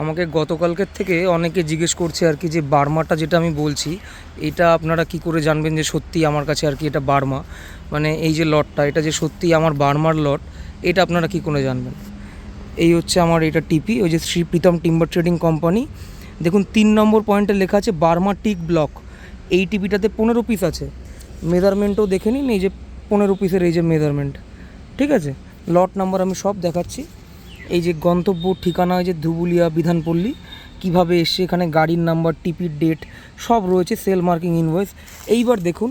আমাকে গতকালকের থেকে অনেকে জিজ্ঞেস করছে আর কি যে বার্মাটা যেটা আমি বলছি, এটা আপনারা কি করে জানবেন যে সত্যি আমার কাছে আর কি এটা বার্মা? মানে এই যে লটটা, এটা যে সত্যি আমার বার্মার লট, এটা আপনারা কি করে জানবেন? এই হচ্ছে আমার এটা টিপি, ওই যে Shri Pritam timber trading company. দেখুন, তিন নম্বর পয়েন্টে লেখা আছে বার্মা টিক ব্লক। এই টিপিটাতে পনেরো পিস আছে। মেজারমেন্টও দেখে নিন, এই যে পনেরো পিসের এই যে মেজারমেন্ট। ঠিক আছে? লট নাম্বার আমি সব দেখাচ্ছি। এই যে গন্তব্য ঠিকানা যে ধুবুলিয়া বিধানপল্লী, কীভাবে এসছে, এখানে গাড়ির নাম্বার, টিপির ডেট, সব রয়েছে, সেল মার্কিং, ইনভয়েস। এইবার দেখুন,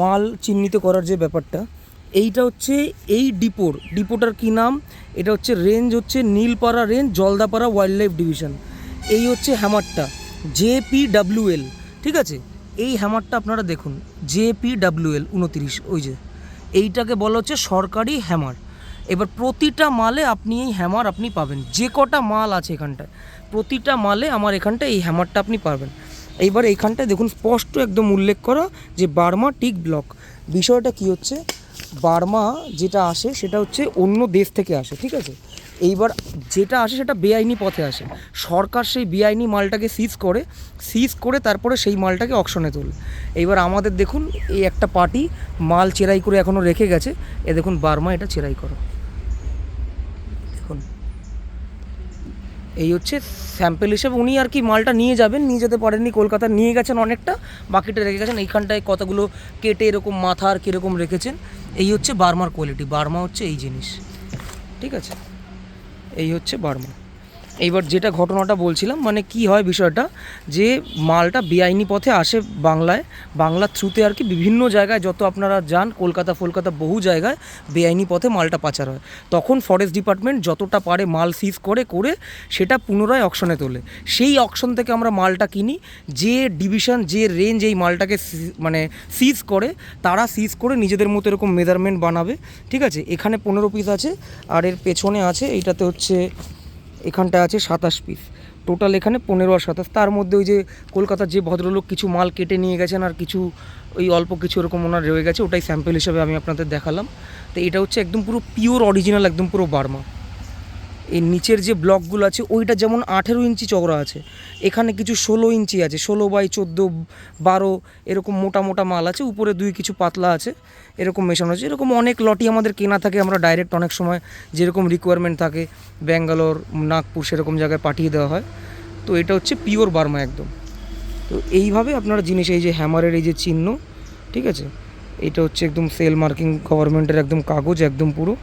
মাল চিহ্নিত করার যে ব্যাপারটা, এইটা হচ্ছে এই ডিপোর। ডিপোটার কি নাম? এটা হচ্ছে রেঞ্জ হচ্ছে Nilpara range, Jaldapara wildlife division. এই হচ্ছে হ্যামারটা, জেপিডাব্লিউএল, ঠিক আছে? এই হ্যামারটা আপনারা দেখুন, জেপিডাব্লিউএল উনতিরিশ ওই যে। এইটাকে বলা হচ্ছে সরকারি হ্যামার। এবার প্রতিটা মালে আপনি এই হ্যামার আপনি পাবেন। যে কটা মাল আছে এখানটায়, প্রতিটা মালে আমার এখানটায় এই হ্যামারটা আপনি পাবেন এইবার এইখানটায় দেখুন, স্পষ্ট একদম উল্লেখ করা যে বার্মা টিক ব্লক। বিষয়টা কি হচ্ছে? বার্মা যেটা আসে সেটা হচ্ছে অন্য দেশ থেকে আসে, ঠিক আছে? এইবার যেটা আসে সেটা বেআইনি পথে আসে। সরকার সেই বেআইনি মালটাকে সিজ করে সিজ করে তারপরে সেই মালটাকে অকশনে তোলে। এইবার আমাদের দেখুন, এই একটা পার্টি মাল চেরাই করে এখনও রেখে গেছে। এ দেখুন, বার্মা এটা চেরাই করো দেখুন এই হচ্ছে স্যাম্পেল হিসেবে উনি আর কি মালটা নিয়ে যাবেন, নিয়ে যেতে পারেননি, কলকাতা নিয়ে গেছেন অনেকটা, বাকিটা রেখে গেছেন। এইখানটায় কতগুলো কেটে এরকম মাথা আর কীরকম রেখেছেন, এই হচ্ছে বার্মার কোয়ালিটি বার্মা হচ্ছে এই জিনিস, ঠিক আছে? এই হচ্ছে বার্মা। এইবার যেটা ঘটনাটা বলছিলাম মানে কি হয় বিষয়টা, যে মালটা বেআইনি পথে আসে বাংলায় বাংলার থ্রুতে আর কি বিভিন্ন জায়গায় যত আপনারা যান, কলকাতা ফলকাতা বহু জায়গায় বেআইনি পথে মালটা পাচার হয়। তখন ফরেস্ট ডিপার্টমেন্ট যতটা পারে মাল সিজ করে করে সেটা পুনরায় অকশনে তোলে। সেই অকশন থেকে আমরা মালটা কিনি, যে ডিভিশন যে রেঞ্জ এই মালটাকে মানে সিজ করে, তারা সিজ করে নিজেদের মতো এরকম মেজারমেন্ট বানাবে, ঠিক আছে? এখানে পনেরো পিস আছে, আর এর পেছনে আছে, এইটাতে হচ্ছে এখানটা আছে সাতাশ পিস টোটাল এখানে পনেরো আর সাতাশ। তার মধ্যে ওই যে কলকাতার যে ভদ্রলোক কিছু মাল কেটে নিয়ে গেছেন আর কিছু ওই অল্প কিছু এরকম ওনার রয়ে গেছে, ওটাই স্যাম্পেল হিসাবে আমি আপনাদের দেখালাম। তো এটা হচ্ছে একদম পুরো পিওর অরিজিনাল একদম পুরো বার্মা। এই নিচের যে ব্লকগুলো আছে, ওইটা যেমন আঠেরো ইঞ্চি চওড়া আছে, এখানে কিছু ষোলো ইঞ্চি আছে, ষোলো বাই চোদ্দ, বারো, এরকম মোটা মোটা মাল আছে, উপরে দুই কিছু পাতলা আছে, এরকম মেশানো আছে, এরকম অনেক লটই আমাদের কেনা থাকে, আমরা ডাইরেক্ট অনেক সময় যেরকম রিকোয়ারমেন্ট থাকে, ব্যাঙ্গালোর, নাগপুর সেরকম জায়গায় পাঠিয়ে দেওয়া হয়, তো এটা হচ্ছে পিওর বার্মা একদম। তো এইভাবে আপনারা জিনিস, এই যে হ্যামারের এই যে চিহ্ন, ঠিক আছে? এটা হচ্ছে একদম সেল মার্কিং গভর্নমেন্টের একদম কাগজ, একদম পুরো।